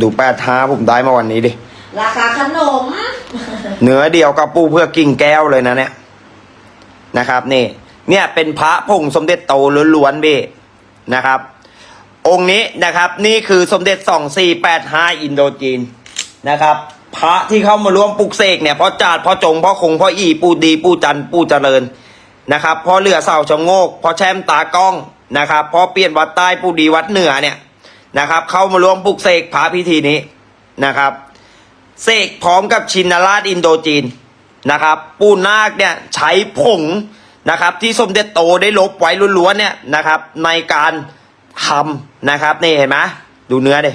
ดูแปดท้าผมได้มาวันนี้ดิ ราคาขนม เนื้อเดียวกับปูเพื่อกิ่งแก้วเลยนะเนี่ย นะครับนี่ เนี่ยเป็นพระผงสมเด็จโตล้วนๆพี่นะครับ องค์นี้นะครับนี่คือสมเด็จสองสี่แปดห้าอินโดจีนนะครับ พระที่เข้ามาร่วมปลุกเสกเนี่ยพ่อจาดพ่อจงพ่อคงพ่ออีปูดีปูจันปูเจริญนะครับพ่อเหลือเสาชะโงกพ่อแช่มตากล้องนะครับพ่อเปลี่ยนวัดใต้ปูดีวัดเหนือเนี่ย นะครับ เข้ามาร่วมปลุกเสกพระพิธีนี้นะครับเสกพร้อมกับชินราชอินโดจีนนะครับ ปูนาคเนี่ยใช้ผงนะครับ ที่สมเด็จโตได้ลบไว้ล้วนๆเนี่ยนะครับ ในการทำนะครับนี่เห็นไหมดูเนื้อดิ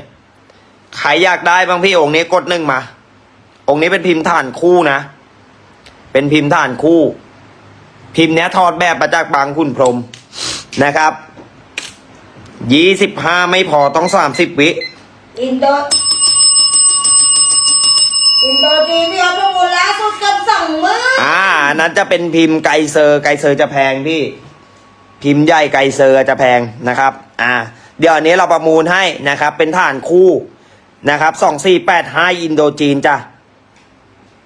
ใครอยากได้บางพี่องค์นี้กดหนึ่งมา องค์นี้เป็นพิมพ์ฐานคู่นะ เป็นพิมพ์ฐานคู่ พิมพ์เนี้ยทอดแบบมาจากบางคุณพรหมนะครับ ยี่สิบห้าไม่พอต้องสามสิบวิอินโดอินโดจีนที่เขาประมูลล่าสุดกับสองมืออ่าอันนั้นจะเป็นพิมพ์ไกเซอร์ไกเซอร์จะแพงพี่ พิมพ์ใหญ่ไกเซอร์จะแพงนะครับ อ่า เดี๋ยวอันนี้เราประมูลให้นะครับ เป็นฐานคู่นะครับสองสี่แปดห้าอินโดจีนจ้ะ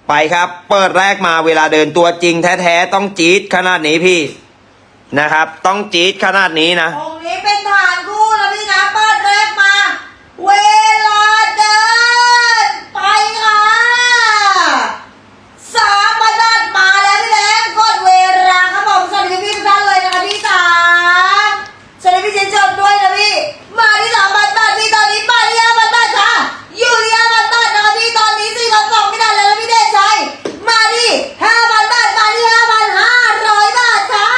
ไปครับ เปิดแรกมาเวลาเดินตัวจริงแท้ๆ ต้องจี๊ดขนาดนี้พี่นะครับ ต้องจี๊ดขนาดนี้นะ องค์นี้เป็นฐานคู่นะพี่นะเปิดแรกมา เวลาเดิน ไปค่ะสามพันบาทมาแล้วพี่แดงกดเวลาครับผมสวัสดีพี่ทุกท่านเลยนะคะพี่สามสวัสดีพี่เจนจบด้วยนะพี่ มาที่สามพันบาทพี่ตอนนี้มาที่ห้าพันบาทค่ะ อยู่ที่ห้าพันบาทนะคะพี่ตอนนี้สี่พันสองไม่ได้แล้วนะพี่เดชชัยมาที่ห้าพันบาทมาที่ห้าพันห้าร้อยบาทค่ะ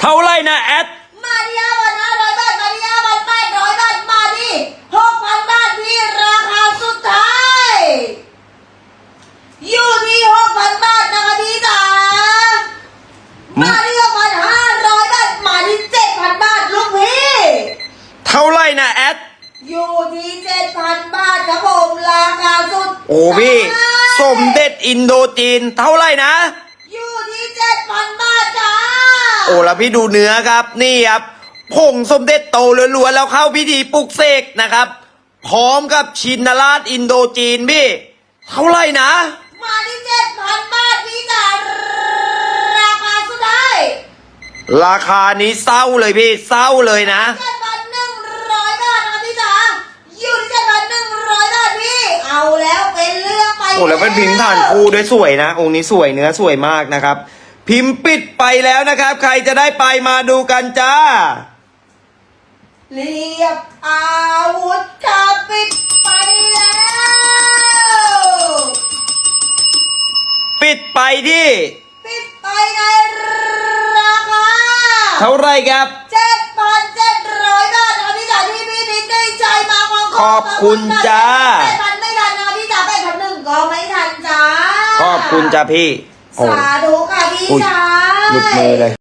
เท่าไรนะแอด มาที่ห้าพันห้าร้อยบาท มาที่ห้าพันแปดร้อยบาท มาที่หกพันบาทพี่ราคาสุดท้าย อยู่ที่หกพันบาทนะคะพี่จ๋ามาที่หกพันห้าร้อยบาท มาที่เจ็ดพันบาทลูกพี่ เท่าไรนะแอด อยู่ที่เจ็ดพันบาทครับผมราคาสุดโอ้พี่ท้ายสมเด็จอินโดจีนเท่าไรนะ อยู่ที่เจ็ดพันบาทจ้าโอ้แล้วพี่ดูเนื้อครับ นี่ครับผงสมเด็จโตล้วนๆแล้วเข้าพิธีปลุกเสกนะครับ พร้อมกับชินราชอินโดจีนพี่ เท่าไหร่นะ มาที่เจ็ดพันบาทพี่จ๋าราคาสุดท้ายราคานี้เศร้าเลยพี่เศร้าเลยนะ เจ็ดพันหนึ่งร้อยบาทนะคะพี่จ๋าอยู่ที่เจ็ดพันหนึ่งร้อยบาทพี่ เอาแล้วเป็นเรื่องไปโอ้แล้วเป็นพิมพ์ฐานคู่ด้วยสวยนะ องค์นี้สวยเนื้อสวยมากนะครับ พิมพ์ปิดไปแล้วนะครับ ใครจะได้ไปมาดูกันจ้า เรียบอาวุธค่ะปิดไปแล้วปิดไปที่ ปิดไปในราคาเท่าไหรครับ เจ็ดพันเจ็ดร้อยบาทนะคะพี่จ๋าที่พี่นิดได้ใจมาของขอบคุณจ้าแปดพันไม่ทัน ก็ไม่ทันจ้าขอบคุณจ้าพี่โอ้สาธุค่ะพี่อุ๊ยชาย หลุดมือเลย